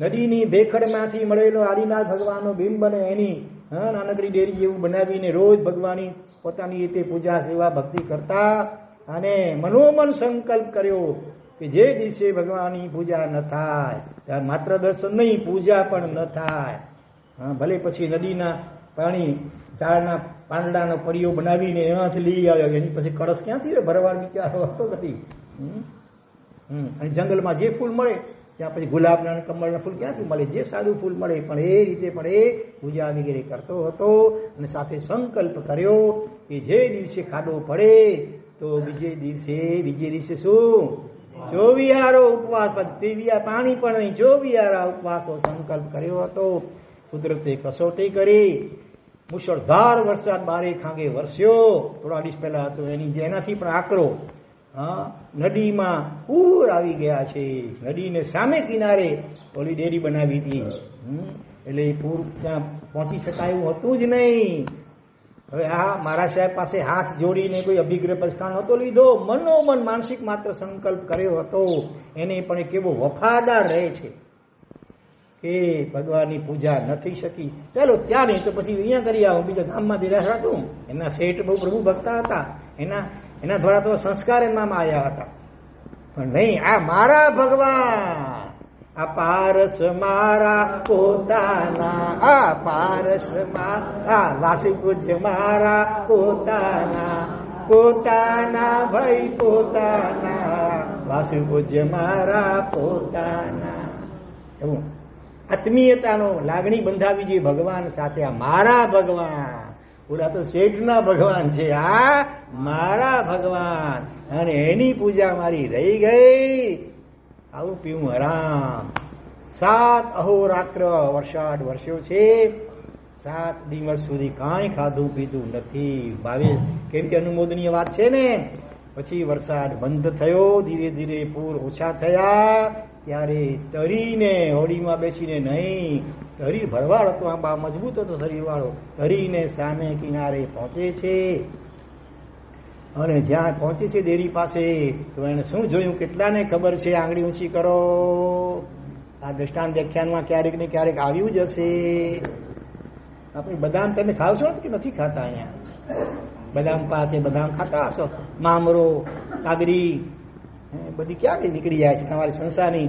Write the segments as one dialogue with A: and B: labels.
A: નદીની ભેખડમાંથી મળેલો આદિનાથ ભગવાનનો બિંબ અને એની નાનકડી ડેરી જેવું બનાવીને રોજ ભગવાનની પોતાની રીતે પૂજા સેવા ભક્તિ કરતા અને મનોમન સંકલ્પ કર્યો કે જે દિવસે ભગવાનની પૂજા ન થાય માત્ર દર્શન નહીં, પૂજા પણ ન થાય. ભલે પછી નદીના પાણી, ઝાડના પાંદડાનો પરિયો બનાવીને એમાંથી લઈ આવ્યો, એની પછી કળશ ક્યાંથી ભરવા વિચારો હતો નથી. અને જંગલમાં જે ફૂલ મળે, ત્યાં પછી ગુલાબના કમળના ફૂલ ક્યાંથી મળે? જે સાદું ફૂલ મળે પણ એ રીતે પણ એ પૂજા વગેરે કરતો હતો અને સાથે સંકલ્પ કર્યો કે જે દિવસે ખાડો પડે, તો બીજે દિવસે બીજે દિવસે શું? ચોવિયારો ઉપવાસ તેવિયા પાણી પણ નહીં. ચોવિયારા ઉપવાસનો સંકલ્પ કર્યો હતો. કુદરતે કસોટી કરી. મુશળધાર વરસાદ બારે ખાંગે વરસ્યો. થોડા દિવસ પહેલા હતો એની જેનાથી પણ આકરો નદીમાં પૂર આવી ગયા છે. નદીને સામે કિનારે ઓલી ડેરી બનાવી હતી. એટલે એ પૂર ત્યાં પહોંચી શકાય એવું હતું જ નહીં. હવે આ મારા સાહેબ પાસે હાથ જોડીને કોઈ અભિગ્રહ પ્રસ્થાન નહોતો લીધો. મનોમન માનસિક માત્ર સંકલ્પ કર્યો હતો. એને પણ કેવો વફાદાર રહે છે કે ભગવાનની પૂજા નથી શકી. ચાલો ત્યાં નહીં તો પછી અહીંયા કરી આવો. બીજા ગામમાં દેરાશ હતું એના શેઠ બહુ પ્રભુ ભક્તા હતા. એના એના દ્વારા તો સંસ્કાર એમાં આવ્યા હતા. પણ નહીં, આ મારા ભગવાન, આ પારસ મારા પોતાના, આ પારસ મારા વાસી પૂજ્ય મારા પોતાના પોતાના ભાઈ પોતાના વાસી પૂજ્ય મારા પોતાના. એવું. આત્મીયતાનો લાગણી બંધાવી જોઈએ ભગવાન સાથે, આ મારા ભગવાન. ઓલા તો શેઠના ભગવાન છે. આ મારા ભગવાન. અને એની પૂજા મારી રહી ગઈ. આવું પીવું હરામ સાત અહોરાત્ર વરસાદ વરસ્યો છે. સાત દિવસ સુધી કાંઈ ખાધું પીધું નથી. ભાવે કેમ કે અનુમોદનીય વાત છે ને? પછી વરસાદ બંધ થયો, ધીરે ધીરે પૂર ઓછા થયા. ત્યારે તરીને હોડીમાં બેસીને નહીં તરી ભરવાડ હતો આંબા મજબૂત હતો શરીરવાળો હરીને સામે કિનારે પહોંચે છે. અને જ્યાં પહોંચે છે ડેરી પાસે તો એને શું જોયું? કેટલાને ખબર છે? આંગળી ઊંચી કરો. આ દ્રષ્ટાંત વ્યાખ્યાનમાં ક્યારેક ને ક્યારેક આવ્યું જ હશે. આપણે બદામ તમે ખાવ છો કે નથી ખાતા અહીંયા? બદામ પાકે બદામ ખાતા હશો? મામરો કાગડી હે, બધી ક્યાંથી નીકળી જાય છે તમારી સંસારની?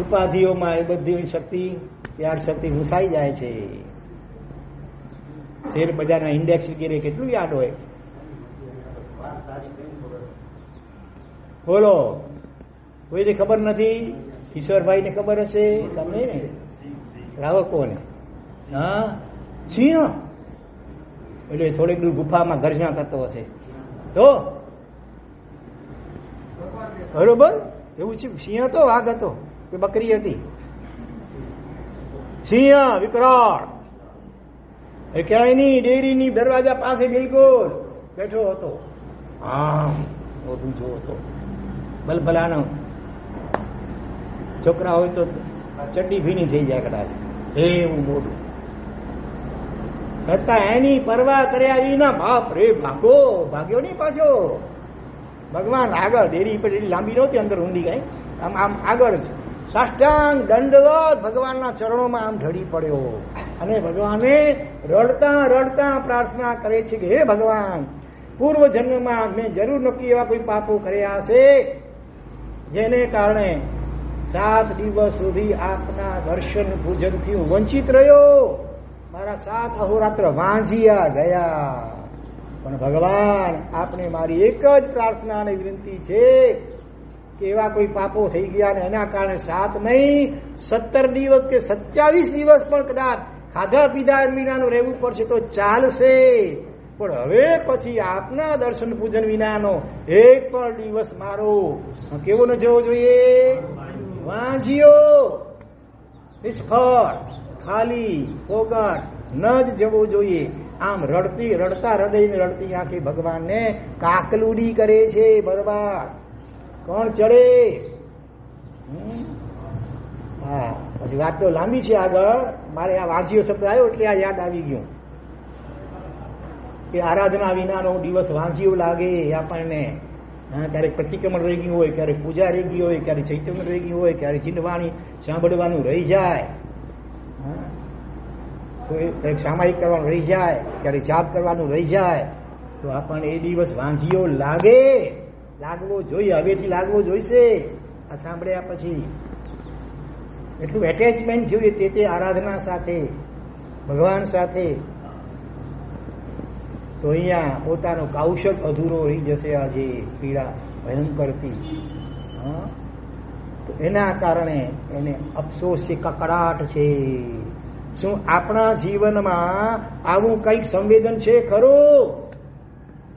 A: ઉપાધિઓમાં એ બધી શક્તિ ત્યાગ શક્તિ ઘૂસાઈ જાય છે. શેર બજારના ઇન્ડેક્સ વગેરે કેટલું યાદ હોય? બોલો. કોઈને ખબર નથી? ઈશ્વરભાઈને ખબર હશે? તમને ને? રાવકોને હા? સિંહ એટલે થોડીક દૂર ગુફામાં ગરજા કરતો હશે. તો? બરોબર? એવું છે? સિંહ હતો વાઘ હતો. કે બકરી હતી? સિંહ, વિકરાળ. એ ક્યાંય નહીં ડેરીની દરવાજા પાસે બિલકુલ બેઠો હતો. આમ જો હતો ભલભલાનો છોકરા હોય તો ચડ્ડી ભીની થઈ જાય કદાચ. એવું મોઢું. છતાં એની પરવા કર્યા વિના બાપ રે ભાગો, ભાગ્યો નહીં પાછો. ભગવાન આગળ ડેરી પર એટલી લાંબી નહોતી, અંદર ઊંધી ગઈ આમ આમ આગળ જ. સાષ્ટાંગ દંડવત ભગવાનના ચરણોમાં આમ ઢળી પડ્યો. અને ભગવાને રડતા રડતા પ્રાર્થના કરે છે કે, હે ભગવાન પૂર્વ જન્મમાં મેં જરૂર નક્કી એવા કોઈ પાપો કર્યા છે જેને કારણે સાત દિવસ સુધી આપના દર્શન પૂજનથી હું વંચિત રહ્યો. મારા સાત અહોરાત્ર વાંઝિયા ગયા. પણ ભગવાન, આપને મારી એક જ પ્રાર્થના અને વિનંતી છે કે એવા કોઈ પાપો થઈ ગયા ને એના કારણે સાત નહીં, સત્તર દિવસ કે સત્યાવીસ દિવસ પણ કદાચ ખાધા પીધા વિનાનું રહેવું પડશે તો ચાલશે. પણ હવે પછી આપના દર્શન પૂજન વિનાનો એક પણ દિવસ મારો કેવો ન જવો જોઈએ? વાંજીઓ નિષ્ફળ, ખાલી ફોગટ ન જ જવો જોઈએ. આમ રડતી, રડતા રડીને રડતી આખી ભગવાનને કાકલુડી કરે છે બરબાદ. કોણ ચડે? હા, પછી વાત તો લાંબી છે આગળ. મારે આ વાંચીઓ શબ્દ આવ્યો એટલે આ યાદ આવી ગયું. કે આરાધના વિનાનો દિવસ વાંચ્યું લાગે આપણને. ક્યારેક પ્રતિક્રમણ રહી ગયું હોય, ક્યારેક પૂજા રહી ગઈ હોય, ક્યારેક ચૈતન્ય રહી ગયું હોય, ક્યારેક ચીંડવાણી સાંભળવાનું રહી જાય. કોઈ કંઈક સામાયિક કરવાનું રહી જાય, ક્યારેક જાપ કરવાનું રહી જાય. તો આપણને એ દિવસ વાંઝીઓ લાગે. લાગવો જોઈએ, હવેથી લાગવો જોઈશે. આ સાંભળ્યા પછી એટલું એટેચમેન્ટ જોઈએ તે તે આરાધના સાથે, ભગવાન સાથે. તો અહીંયા પોતાનો કૌશક અધૂરો રહી જશે આજે પીડા ભયંકરથી હા? તો એના કારણે એને અફસોસ છે, કકડાટ છે. શું આપણા જીવનમાં આવું કંઈક સંવેદન છે ખરું?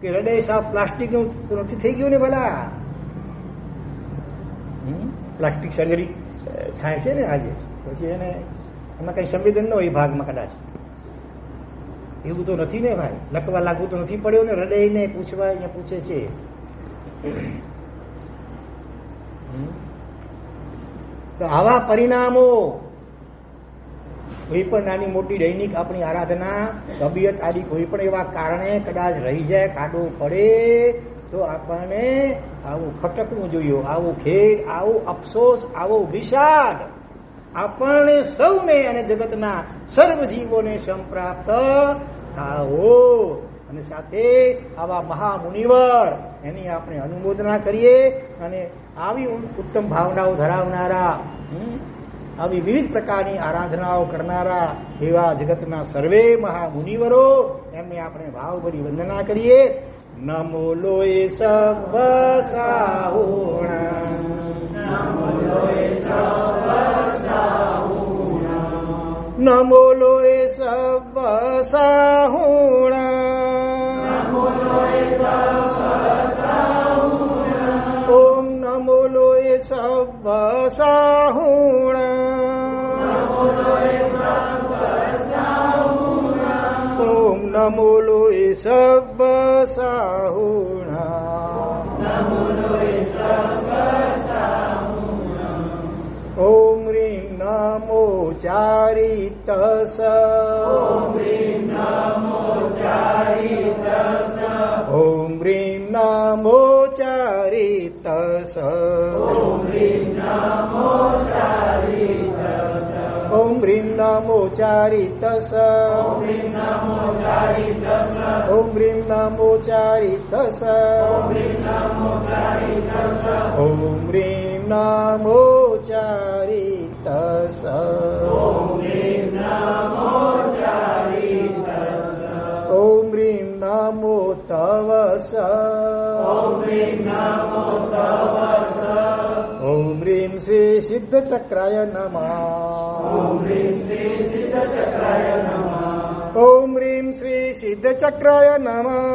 A: કે હૃદય સાફ પ્લાસ્ટિકનું નથી થઈ ગયું ને ભલા? પ્લાસ્ટિક સર્જરી થાય છે ને આજે? પછી એને એમાં કઈ સંવેદન ન હોય ભાગમાં કદાચ. એવું તો નથી ને ભાઈ. લખવા લાગવું તો નથી પડ્યું ને હૃદયને પૂછવા અહીંયા પૂછે છે? તો આવા પરિણામો કોઈ પણ નાની મોટી દૈનિક આપણી આરાધના, તબિયત આદિ કોઈ પણ એવા કારણે કદાચ રહી જાય કાઢો પડે, તો આપણને આવું ખટકવું જોઈએ. આવું ખેડ આવો અફસોસ, આવો વિષાદ આપણને સૌને અને જગતના સર્વ જીવોને સંપ્રાપ્ત થાવો અને સાથે આવા મહામુનિવર એની આપણે અનુમોદના કરીએ અને આવી ઉત્તમ ભાવનાઓ ધરાવનારા આવી વિવિધ પ્રકારની આરાધનાઓ કરનારા એવા જગતના સર્વે મહામુનિવરો, એમને આપણે ભાવભરી વંદના કરીએ. નમો લોય સર્વ નમો Namului sabba sahuna Namului sabba sahuna Om Ring Namo Charitasa Om Ring Namo Charitasa Om Ring Namo Charitasa Om ॐ ह्रीं नामोचारितस् ॐ नमोचारी तस् ॐ ह्रीं नामोच्चारित स। ॐ ह्रीं नामो तव ह्रीं श्री सिद्धचक्राय नमः। ॐ ह्रीं श्री सिद्धचक्राय नमः।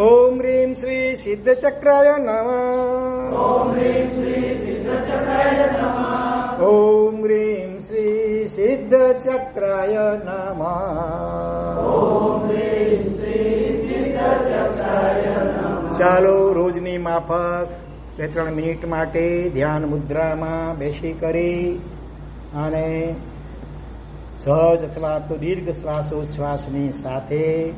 A: ॐ ह्रीं श्री सिद्धचक्राय नमः। ॐ ह्रीं श्री सिद्धचक्राय नमः। ચાલો રોજની માફક બે ત્રણ મિનિટ માટે ધ્યાન મુદ્રામાં બેસી કરી અને સહજ અથવા તો દીર્ઘ શ્વાસોચ્છ્વાસની સાથે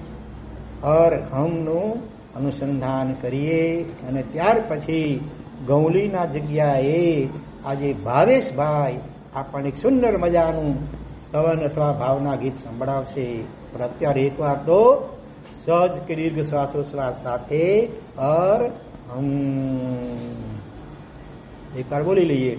A: અર હમનું અનુસંધાન કરીએ અને ત્યાર પછી ગૌલીના જગ્યાએ આજે ભાવેશભાઈ આપણને એક સુંદર મજાનું સ્તવન અથવા ભાવના ગીત સંભળાવશે. પણ અત્યારે એકવાર તો सहज के दीर्घ श्वासोश्वास साथे और एक बार बोली लीजिए।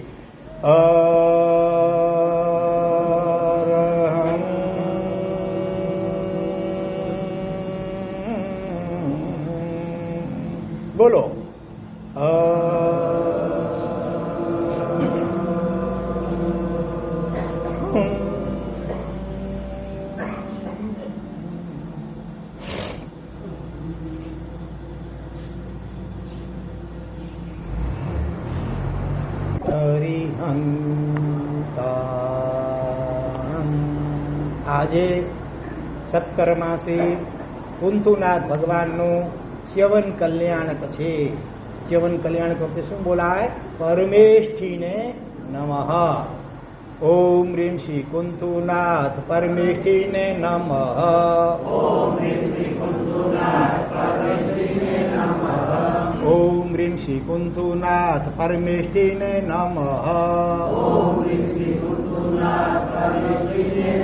A: बोलो। આજે સત્કર્માસી કુંથુનાથ ભગવાનનું ચ્યવન કલ્યાણક છે ચ્યવન કલ્યાણક વખતે શું બોલાય? પરમેષ્ઠીને નમઃ. ઓમ રીમ શ્રી કુંતુનાથ પરમેષ્ઠીને નમઃ. ઓમ રીમ શ્રી કુંતુનાથ પરમેષ્ઠીને નમઃ. ઓમ રીમ શ્રી કુંતુનાથ પરમેષ્ઠીને નમઃ. ઓમ રીમ શ્રી કુંતુનાથ પરમેષ્ઠીને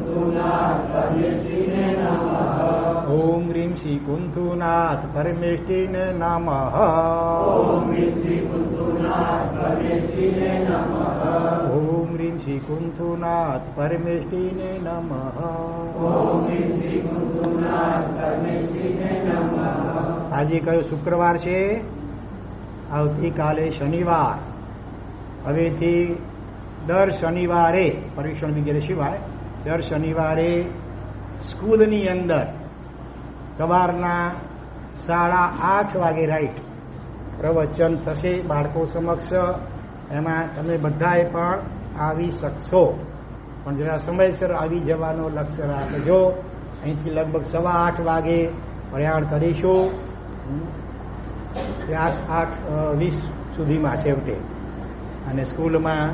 A: ઓમ ह्रीं श्री કુંતુનાથ પરમેષ્ઠીને नमः। ઓમ ह्रीं श्री કુંતુનાથ પરમેષ્ઠીને नमः। આજે કયો શુક્રવાર છે? આવતીકાલે શનિવાર. હવેથી દર શનિવારે પરીક્ષણ વગેરે સિવાય દર શનિવારે સ્કૂલની અંદર સવારના સાડા આઠ વાગે રાઈટ પ્રવચન થશે બાળકો સમક્ષ. એમાં તમે બધાએ પણ આવી શકશો. પણ જરા સમયસર આવી જવાનો લક્ષ્ય રાખજો. અહીંથી લગભગ સવા આઠ વાગે પ્રયાણ કરીશું. આઠ આઠ વીસ સુધીમાં છેવટે. અને સ્કૂલમાં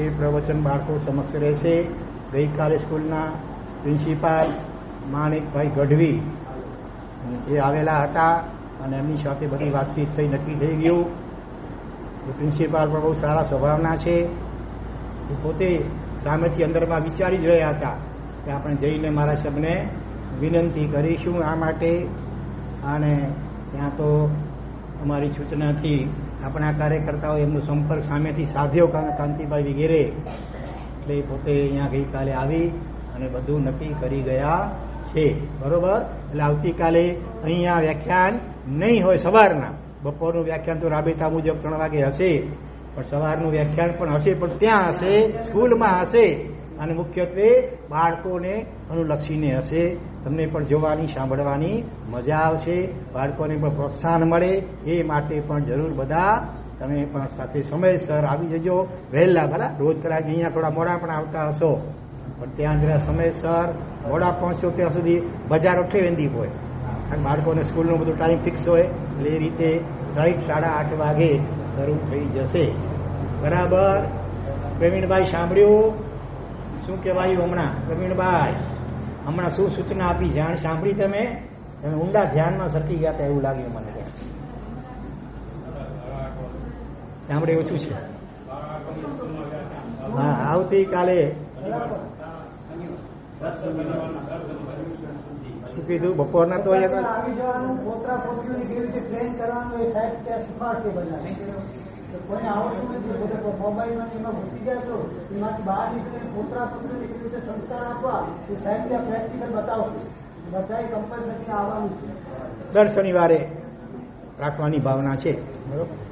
A: એ પ્રવચન બાળકો સમક્ષ રહેશે. ગઈકાલે સ્કૂલના પ્રિન્સિપાલ માણિકભાઈ ગઢવી એ આવેલા હતા અને એમની સાથે બધી વાતચીત થઈ, નક્કી થઈ ગયું. પ્રિન્સિપાલ પણ બહુ સારા સ્વભાવના છે. એ પોતે સામેથી અંદરમાં વિચારી જ રહ્યા હતા કે આપણે જઈને મારા શબને વિનંતી કરીશું આ માટે. અને ત્યાં તો અમારી સૂચનાથી આપણા કાર્યકર્તાઓ એમનો સંપર્ક સામેથી સાધ્યો કાંતિભાઈ વગેરે એટલે પોતે અહીંયા ગઈકાલે આવી અને બધું નક્કી કરી ગયા છે. બરોબર? એટલે આવતીકાલે અહીંયા વ્યાખ્યાન નહીં હોય સવારના. બપોરનું વ્યાખ્યાન તો રાબેતા મુજબ ત્રણ વાગે હશે. પણ સવારનું વ્યાખ્યાન પણ હશે, પણ ત્યાં હશે, સ્કૂલમાં હશે. અને મુખ્યત્વે બાળકોને અનુલક્ષીને હશે. તમને પણ જોવાની, સાંભળવાની મજા આવશે. બાળકોને પણ પ્રોત્સાહન મળે. એ માટે પણ જરૂર બધા તમે પણ સાથે સમયસર આવી જજો. વહેલા ભલા રોજ કદાચ અહીંયા થોડા મોડા પણ આવતા હશો. પણ ત્યાં જરા સમયસર મોડા પહોંચશો ત્યાં સુધી બજારો ઠેવેંદી હોય. કારણ બાળકોને સ્કૂલનો બધો ટાઈમ ફિક્સ હોય, એટલે એ રીતે રાઈટ સાડા આઠ વાગે શરૂ થઈ જશે. બરાબર. પ્રવીણભાઈ, સાંભળ્યું? શું કહેવાયું હમણાં? પ્રવીણભાઈ, હમણાં શું સૂચના આપી? જાણ સાંભળી તમે? તમે ઊંડા ધ્યાનમાં સરકી ગયા હતા એવું લાગ્યું મને કે. સાંભળે ઓછું છે. હા, આવતીકાલે શું કીધું? બપોરના તો
B: કોઈને આવડતું નથી બધા મોબાઈલમાં એમાં ઘૂસી જાય તો એમાંથી બહાર નીકળીને પોતરા પોતરીને કેવી રીતે સંસ્કાર આપવા એ સાહેબ ત્યાં પ્રેક્ટિકલ બતાવશે. બધાએ કમ્પલસરી આવવાનું છે.
A: દર શનિવારે રાખવાની ભાવના છે બરોબર?